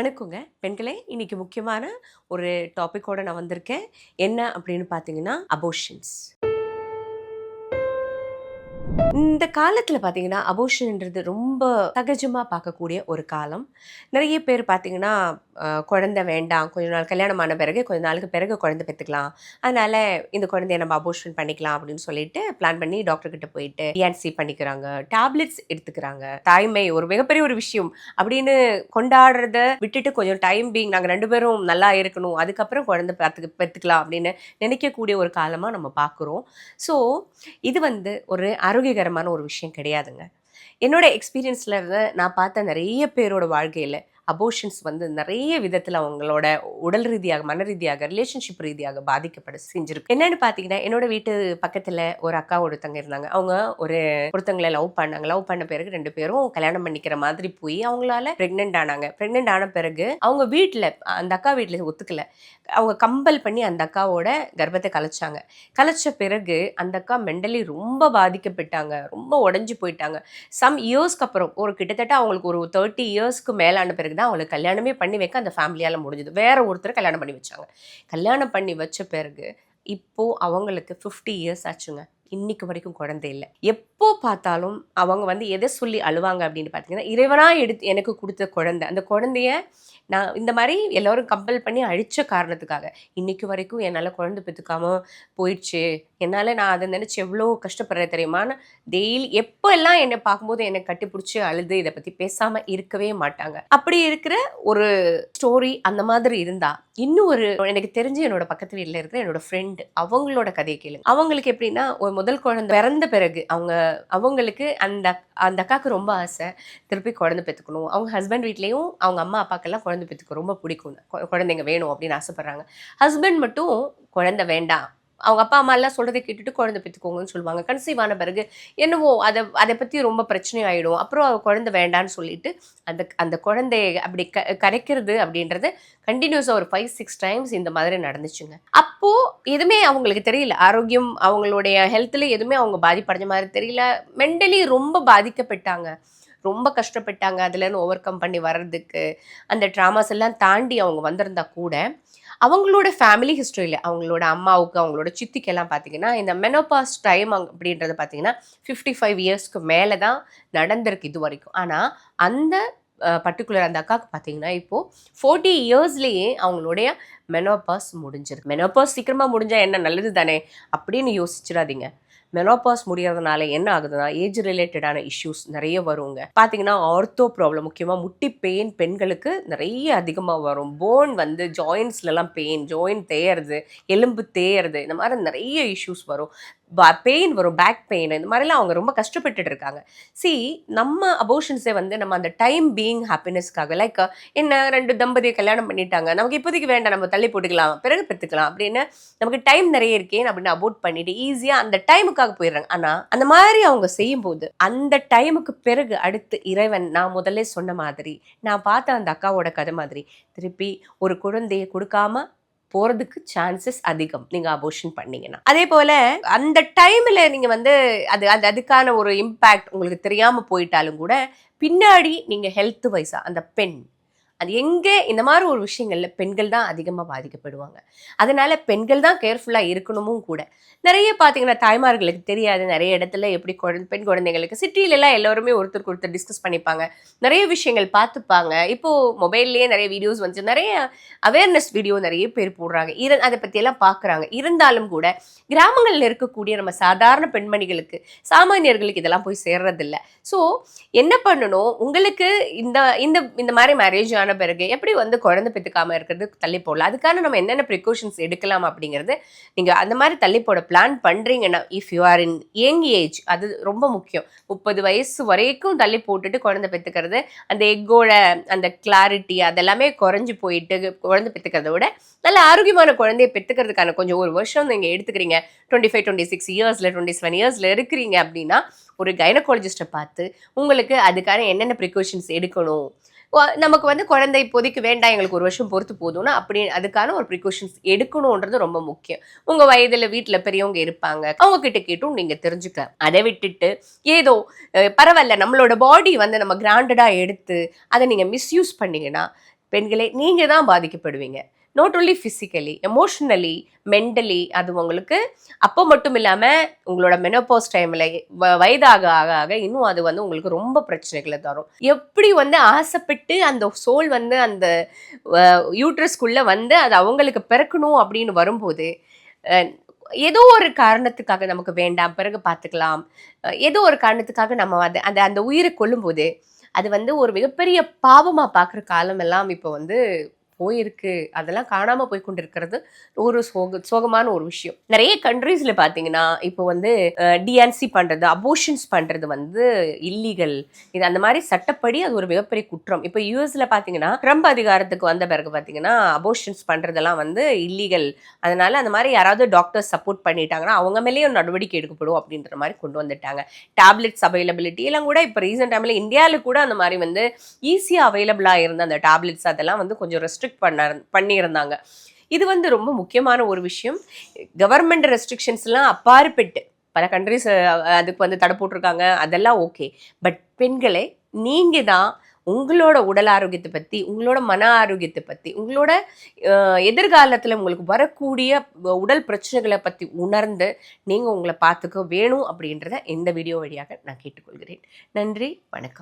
வணக்கங்க பெண்களே இன்னைக்கு முக்கியமான ஒரு டாபிக்கோட நான் வந்திருக்கேன். என்ன அப்படின்னு பார்த்தீங்கன்னா அபோஷன்ஸ் இந்த காலத்தில் பார்த்தீங்கன்னா அபோஷன்ன்றது ரொம்ப சகஜமாக பார்க்கக்கூடிய ஒரு காலம். நிறைய பேர் பார்த்தீங்கன்னா குழந்தை வேண்டாம் கொஞ்ச நாள் கல்யாணம் ஆன பிறகு கொஞ்ச நாளுக்கு பிறகு குழந்தை பெற்றுக்கலாம். அதனால இந்த குழந்தைய நம்ம அபோஷன் பண்ணிக்கலாம் அப்படின்னு சொல்லிட்டு பிளான் பண்ணி டாக்டர்கிட்ட போயிட்டு டிஎன்சி பண்ணிக்கிறாங்க. டேப்லெட்ஸ் எடுத்துக்கிறாங்க. தாய்மை ஒரு மிகப்பெரிய ஒரு விஷயம் அப்படின்னு கொண்டாடுறத விட்டுட்டு கொஞ்சம் டைம் பீங் நாங்கள் ரெண்டு பேரும் நல்லா இருக்கணும் அதுக்கப்புறம் குழந்தை பார்த்து பெற்றுக்கலாம் அப்படின்னு நினைக்கக்கூடிய ஒரு காலமாக நம்ம பார்க்குறோம் ஸோ இது வந்து ஒரு ஆரோக்கியகரமான ஒரு விஷயம் கிடையாதுங்க. என்னோட எக்ஸ்பீரியன்ஸில் இருந்து நான் பார்த்த நிறைய பேரோட வாழ்க்கையில் அபோஷன்ஸ் வந்து நிறைய விதத்தில் அவங்களோட உடல் ரீதியாக மன ரீதியாக ரிலேஷன்ஷிப் ரீதியாக பாதிக்கப்பட செஞ்சிருக்கு. என்னன்னு பார்த்தீங்கன்னா என்னோட வீட்டு பக்கத்தில் ஒரு அக்கா ஒருத்தங்க இருந்தாங்க. அவங்க ஒரு ஒருத்தங்களை லவ் பண்ணாங்க. லவ் பண்ண பிறகு ரெண்டு பேரும் கல்யாணம் பண்ணிக்கிற மாதிரி போய் அவங்களால ப்ரெக்னென்ட் ஆனாங்க. ப்ரெக்னென்ட் ஆன பிறகு அவங்க வீட்டில் அந்த அக்கா வீட்டில் ஒத்துக்கல. அவங்க கம்பல் பண்ணி அந்த அக்காவோட கர்ப்பத்தை கலைச்சாங்க. கலைச்ச பிறகு அந்த அக்கா மெண்டலி ரொம்ப பாதிக்கப்பட்டாங்க. ரொம்ப உடஞ்சி போயிட்டாங்க. சம் இயர்ஸ்க்கு அப்புறம் ஒரு கிட்டத்தட்ட அவங்களுக்கு ஒரு தேர்ட்டி இயர்ஸ்க்கு மேலான பிறகு அப்படின்னா அவங்களுக்கு கல்யாணமே பண்ணி வைக்க அந்த ஃபேமிலியால் முடிஞ்சது. வேற ஒருத்தர் கல்யாணம் பண்ணி வச்சாங்க. கல்யாணம் பண்ணி வச்ச பிறகு இப்போது அவங்களுக்கு ஃபிஃப்டி இயர்ஸ் ஆச்சுங்க. இன்னைக்கு வரைக்கும் குழந்தை இல்லை. எப்போ பார்த்தாலும் அவங்க வந்து எதை சொல்லி அழுவாங்க அப்படின்னு பார்த்தீங்கன்னா இறைவனா எடுத்து எனக்கு கொடுத்த குழந்தை. அந்த குழந்தைய நான் இந்த மாதிரி எல்லோரும் கம்பல் பண்ணி அழிச்ச காரணத்துக்காக இன்னைக்கு வரைக்கும் என்னால் குழந்தை பெற்றுக்காம போயிடுச்சு. என்னால் நான் அதை நினச்சி எவ்வளோ கஷ்டப்படுறேன் தெரியுமான்னு டெய்லி எப்போ எல்லாம் என்னை பார்க்கும்போது என்னை கட்டிப்பிடிச்சி அழுது இதை பற்றி பேசாமல் இருக்கவே மாட்டாங்க. அப்படி இருக்கிற ஒரு ஸ்டோரி அந்த மாதிரி இருந்தால் இன்னும் ஒரு எனக்கு தெரிஞ்சு என்னோட பக்கத்து வீட்டில் இருக்கிற என்னோட ஃப்ரெண்டு அவங்களோட கதையை கேளுங்க அவங்களுக்கு எப்படின்னா ஒரு முதல் குழந்தை பிறந்த பிறகு அவங்க அவங்களுக்கு அந்த அந்த அக்காவுக்கு ரொம்ப ஆசை திருப்பி குழந்தை பெற்றுக்கணும். அவங்க ஹஸ்பண்ட் வீட்லேயும் அவங்க அம்மா அப்பாக்கெல்லாம் குழந்தை பெற்றுக்க ரொம்ப பிடிக்கும். குழந்தைங்க வேணும் அப்படின்னு ஆசைப்பட்றாங்க. ஹஸ்பண்ட் மட்டும் குழந்தை வேண்டாம். அவங்க அப்பா அம்மா எல்லாம் சொல்றதை கேட்டுட்டு குழந்தை பெற்றுக்கோங்கன்னு சொல்லுவாங்க. கன்சீவ் ஆன பிறகு என்னவோ அதை அதை பற்றி ரொம்ப பிரச்சனை ஆயிடும் அப்புறம் அவ குழந்தை வேண்டான்னு சொல்லிட்டு அந்த அந்த குழந்தைய அப்படி க கரைக்கிறது அப்படின்றது கண்டினியூஸாக ஒரு ஃபைவ் சிக்ஸ் டைம்ஸ் இந்த மாதிரி நடந்துச்சுங்க. அப்போ எதுவுமே அவங்களுக்கு தெரியல. ஆரோக்கியம் அவங்களுடைய ஹெல்த்தில் எதுவுமே அவங்க பாதிப்படைஞ்ச மாதிரி தெரியல. மென்டலி ரொம்ப பாதிக்கப்பட்டாங்க. ரொம்ப கஷ்டப்பட்டாங்க. அதுலேருந்து ஓவர் கம் பண்ணி வர்றதுக்கு அந்த ட்ராமாஸ் எல்லாம் தாண்டி அவங்க வந்திருந்தா கூட அவங்களோட ஃபேமிலி ஹிஸ்ட்ரியில் அவங்களோட அம்மாவுக்கு அவங்களோட சித்திக்கெல்லாம் பார்த்தீங்கன்னா இந்த மெனோபாஸ் டைம் அப்படின்றது பார்த்தீங்கன்னா ஃபிஃப்டி ஃபைவ் இயர்ஸ்க்கு மேலே தான் நடந்திருக்கு இது வரைக்கும். ஆனால் அந்த பர்டிகுலர் அந்த அக்காவுக்கு பார்த்தீங்கன்னா இப்போது ஃபோர்ட்டி இயர்ஸ்லேயே அவங்களுடைய மெனோபாஸ் முடிஞ்சிருக்கு. மெனோபாஸ் சீக்கிரமாக முடிஞ்சால் என்ன நல்லது தானே அப்படின்னு யோசிச்சிடாதீங்க. மெனோபாஸ் முடியறதுனால என்ன ஆகுதுன்னா ஏஜ் ரிலேட்டடான இஷ்யூஸ் நிறைய வருங்க. பார்த்தீங்கன்னா ஆர்த்தோ ப்ராப்ளம் முக்கியமாக முட்டி பெயின் பெண்களுக்கு நிறைய அதிகமாக வரும். போன் வந்து ஜாயின்ஸ்லலாம் பெயின் ஜாயின் தேயறது எலும்பு தேயறது இந்த மாதிரி நிறைய இஷ்யூஸ் வரும். பெயின் வரும் பேக் பெயின் இந்த மாதிரிலாம் அவங்க ரொம்ப கஷ்டப்பட்டுட்டு இருக்காங்க. சி நம்ம அபோஷன்ஸே வந்து நம்ம அந்த டைம் பீயிங் ஹாப்பினஸ்க்காக லைக் என்ன ரெண்டு தம்பதியை கல்யாணம் பண்ணிட்டாங்க நமக்கு இப்போதைக்கு வேண்டாம் நம்ம தள்ளி போட்டுக்கலாம் பிறகு பெற்றுக்கலாம் அப்படின்னு நமக்கு டைம் நிறைய இருக்கேன் அப்படின்னு அபோட் பண்ணிட்டு ஈஸியாக அந்த டைமுக்காக போயிடுறாங்க. ஆனால் அந்த மாதிரி அவங்க செய்யும்போது அந்த டைமுக்கு பிறகு அடுத்து இறைவன் நான் முதல்ல சொன்ன மாதிரி நான் பார்த்த அந்த அக்காவோட கதை மாதிரி திருப்பி ஒரு குழந்தையை கொடுக்காம போறதுக்கு சான்சஸ் அதிகம். நீங்க அபோஷன் பண்ணீங்கன்னா. அதே போல அந்த டைம்ல நீங்க வந்து அது அது அதுக்கான ஒரு இம்பேக்ட் உங்களுக்கு தெரியாம போயிட்டாலும் கூட பின்னாடி நீங்க ஹெல்த் வைஸா அந்த பெண் அது எங்கே இந்த மாதிரி ஒரு விஷயங்களில் பெண்கள் தான் அதிகமாக பாதிக்கப்படுவாங்க. அதனால பெண்கள் தான் கேர்ஃபுல்லாக இருக்கணுமும் கூட. நிறைய பார்த்தீங்கன்னா தாய்மார்களுக்கு தெரியாது. நிறைய இடத்துல எப்படி குழந்தை பெண் குழந்தைங்களுக்கு சிட்டில எல்லோருமே ஒருத்தர் ஒருத்தருக்கு ஒருத்தர் டிஸ்கஸ் பண்ணிப்பாங்க. நிறைய விஷயங்கள் பார்த்துப்பாங்க. இப்போது மொபைல்லேயே நிறைய வீடியோஸ் வந்து நிறைய அவேர்னஸ் வீடியோ நிறைய பேர் போடுறாங்க. இரு அதை பற்றியெல்லாம் பார்க்குறாங்க. இருந்தாலும் கூட கிராமங்களில் இருக்கக்கூடிய நம்ம சாதாரண பெண்மணிகளுக்கு சாமானியர்களுக்கு இதெல்லாம் போய் சேர்றதில்ல. ஸோ என்ன பண்ணணும்? உங்களுக்கு இந்த இந்த இந்த மாதிரி மேரேஜ் ஆன பிறகு எப்படி வந்து குழந்தை பெற்றுக்காம இருக்கிறது தள்ளி போடலாம்? அதுக்கான நம்ம என்னென்ன ப்ரிகாஷன்ஸ் எடுக்கலாம் அப்படிங்கிறது நீங்கள் அந்த மாதிரி தள்ளி போட பிளான் பண்ணுறீங்கன்னா if you are in young age அது ரொம்ப முக்கியம். முப்பது வயசு வரைக்கும் தள்ளி போட்டுட்டு குழந்தை பெற்றுக்கிறது அந்த எக்கோட அந்த கிளாரிட்டி அதெல்லாமே குறைஞ்சி போயிட்டு குழந்தை பெற்றுக்கிறத விட நல்ல ஆரோக்கியமான குழந்தைய பெற்றுக்கிறதுக்கான கொஞ்சம் ஒரு வருஷம் நீங்கள் எடுத்துக்கிறீங்க. டுவெண்ட்டி ஃபைவ் டுவெண்ட்டி சிக்ஸ் இயர்ஸில் டுவெண்ட்டி செவன் இயர்ஸில் இருக்கிறீங்க அப்படின்னா ஒரு கைனகாலஜிஸ்ட்டை பார்த்து உங்களுக்கு அதுக்கான என்னென்ன ப்ரிகாஷன்ஸ் எடுக்கணும்? நமக்கு வந்து குழந்தை இப்போதைக்கு வேண்டாம் எங்களுக்கு ஒரு வருஷம் பொறுத்து போதும்னா அப்படி அதுக்கான ஒரு ப்ரிகாஷன்ஸ் எடுக்கணுன்றது ரொம்ப முக்கியம். உங்க வயதுல வீட்டில் பெரியவங்க இருப்பாங்க. அவங்க கிட்ட கேட்டும் நீங்க தெரிஞ்சுக்கலாம். அதை விட்டுட்டு ஏதோ பரவாயில்ல நம்மளோட பாடி வந்து நம்ம கிராண்டடா எடுத்து அதை நீங்க மிஸ்யூஸ் பண்ணீங்கன்னா பெண்களே நீங்கள் தான் பாதிக்கப்படுவீங்க. Not only physically emotionally mentally அது உங்களுக்கு அப்போ மட்டும் இல்லாமல் உங்களோட மெனோபோஸ் டைமில் வயதாக ஆக ஆக இன்னும் அது வந்து உங்களுக்கு ரொம்ப பிரச்சனைகளை தரும். எப்படி வந்து ஆசைப்பட்டு அந்த சோல் வந்து அந்த யூட்ரஸ்குள்ளே வந்து அது அவங்களுக்கு பிறக்கணும் அப்படின்னு வரும்போது ஏதோ ஒரு காரணத்துக்காக நமக்கு வேண்டாம் பிறகு பார்த்துக்கலாம். ஏதோ ஒரு காரணத்துக்காக நம்ம அது அந்த அந்த உயிரை கொள்ளும்போது அது வந்து ஒரு மிகப்பெரிய பாவமாக பார்க்குற காலமெல்லாம் இப்போ வந்து போயிருக்கு. அதெல்லாம் காணாமல் போய் கொண்டிருக்கிறது ஒரு சோக சோகமான ஒரு விஷயம். நிறைய கண்ட்ரீஸில் பார்த்தீங்கன்னா இப்போ வந்து டிஎன்சி பண்ணுறது அபோஷன்ஸ் பண்ணுறது வந்து இல்லீகல் இது அந்த மாதிரி சட்டப்படி அது ஒரு மிகப்பெரிய குற்றம். இப்போ யூஎஸில் பார்த்தீங்கன்னா ட்ரம்ப் அதிகாரத்துக்கு வந்த பிறகு பார்த்தீங்கன்னா அபோஷன்ஸ் பண்ணுறதெல்லாம் வந்து இல்லீகல் அதனால அந்த மாதிரி யாராவது டாக்டர்ஸ் சப்போர்ட் பண்ணிட்டாங்கன்னா அவங்க மேலேயும் நடவடிக்கை எடுக்கப்படும் அப்படின்ற மாதிரி கொண்டு வந்துட்டாங்க. டேப்லெட்ஸ் அவைலபிலிட்டி எல்லாம் கூட இப்போ ரீசெண்ட் டைமில் இந்தியாவில் கூட அந்த மாதிரி வந்து ஈஸியாக அவைலபிளாக இருந்த அந்த டேப்லெட்ஸ் அதெல்லாம் வந்து கொஞ்சம் ரெஸ்ட்ரிக் ரெஸ்ட்ரிக்ட் பண்ண பண்ணியிருந்தாங்க. இது வந்து ரொம்ப முக்கியமான ஒரு விஷயம். கவர்மெண்ட் ரெஸ்ட்ரிக்ஷன்ஸ்லாம் அப்பாற்பட்டு பல கண்ட்ரிஸ் அதுக்கு வந்து தடை போட்டிருக்காங்க. அதெல்லாம் ஓகே பட் பெண்களை நீங்கள் தான் உங்களோட உடல் ஆரோக்கியத்தை பற்றி உங்களோட மன ஆரோக்கியத்தை பற்றி உங்களோட எதிர்காலத்தில் உங்களுக்கு வரக்கூடிய உடல் பிரச்சனைகளை பற்றி உணர்ந்து நீங்கள் உங்களை பார்த்துக்க வேணும் அப்படின்றத இந்த வீடியோ வழியாக நான் கேட்டுக்கொள்கிறேன். நன்றி வணக்கம்.